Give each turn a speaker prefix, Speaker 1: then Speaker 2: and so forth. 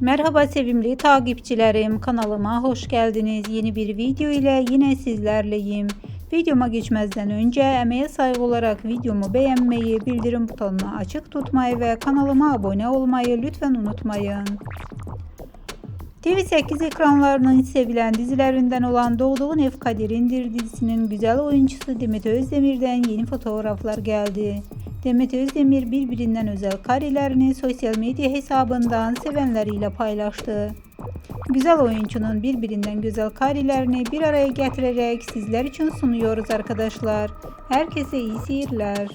Speaker 1: Merhaba sevimli takipçilerim kanalıma hoş geldiniz. Yeni bir video ile yine sizlerleyim. Videoma geçmezden önce emeğe saygı olarak videomu beğenmeyi, bildirim butonunu açık tutmayı ve kanalıma abone olmayı lütfen unutmayın. TV8 ekranlarının sevilen dizilerinden olan Doğduğun Ev Kaderindir dizisinin güzel oyuncusu Demet Özdemir'den yeni fotoğraflar geldi. Demet Özdemir birbirinden özel karelerini sosyal medya hesabından sevenleriyle paylaştı. Güzel oyuncunun birbirinden güzel karelerini bir araya getirerek sizler için sunuyoruz arkadaşlar. Herkese iyi seyirler.